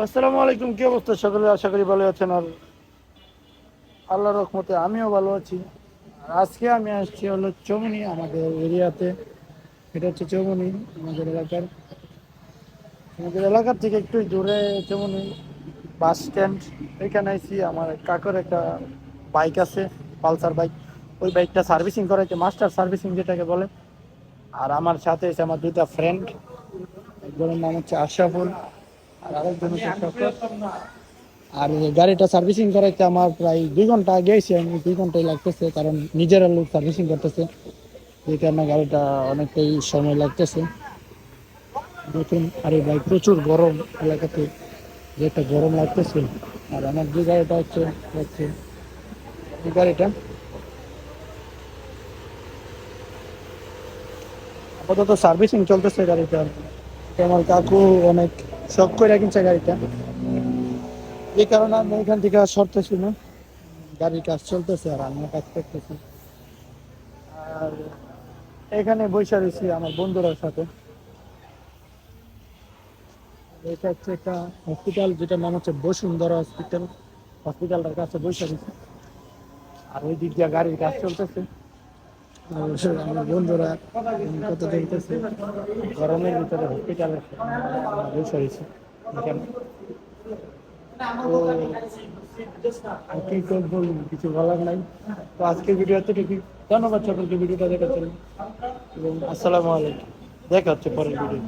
আসসালামু আলাইকুম। কি অবস্থা? সকলে আশা করি ভালো আছেন আর আল্লাহর রহমতে আমিও ভালো আছি। আর আজকে আমি আসছি হলো চৌমনি, আমাদের এরিয়াতে। এটা হচ্ছে চৌমনি, আমাদের এলাকার। আমাদের এলাকার থেকে একটু দূরে চৌমনি বাস স্ট্যান্ড। এখানে আইছি, আমার কাকুর একটা বাইক আছে, পালসার বাইক। ওই বাইকটা সার্ভিসিং করাইতে, মাস্টার সার্ভিসিং যেটাকে বলে। আর আমার সাথে আছে আমার দুইটা ফ্রেন্ড একজনের নাম হচ্ছে আশরাফুল। আর আরেকজন আর গাড়িটা সার্ভিসিং করাইতে আমার প্রায় দুই ঘণ্টা এসে আমি দুই ঘন্টাই লাগতেছে কারণ নিজেরা লোক সার্ভিসিং করতেছে। এই কারণে গাড়িটা অনেকটাই সময় লাগতেছে। দেখুন আর এই বাইক প্রচুর গরম এলাকাতে যে একটা গরম লাগতেছে। আর আমার যে গাড়িটা হচ্ছে হচ্ছে এই গাড়িটা। আপাতত সার্ভিসিং চলতেছে গাড়িটা। আমার কাকু অনেক শখ করে কিনছে গাড়িটা। এই কারণে আমি এখান থেকে সরতেছি না। গাড়ির কাজ চলতেছে আর আমিও কাজ করতেছি। আর এখানে বসে রয়েছি আমার বন্ধুরার সাথে। এটা হচ্ছে একটা হসপিটাল যেটার নাম হচ্ছে বসুন্ধরা হসপিটাল হসপিটালটার কাছে বসে রয়েছি। আর ওই দিক দিয়ে গাড়ির কাজ চলতেছে। আমার বন্ধুরা কত দেখতেছে গরমের ভিতরে হসপিটালে বসে হয়েছে। কি করব, কিছু বলার নাই। তো আজকের ভিডিও এতটুকু ধন্যবাদ সকলকে ভিডিওটা দেখার জন্য। এবং আসসালামু আলাইকুম। দেখা হচ্ছে পরের ভিডিও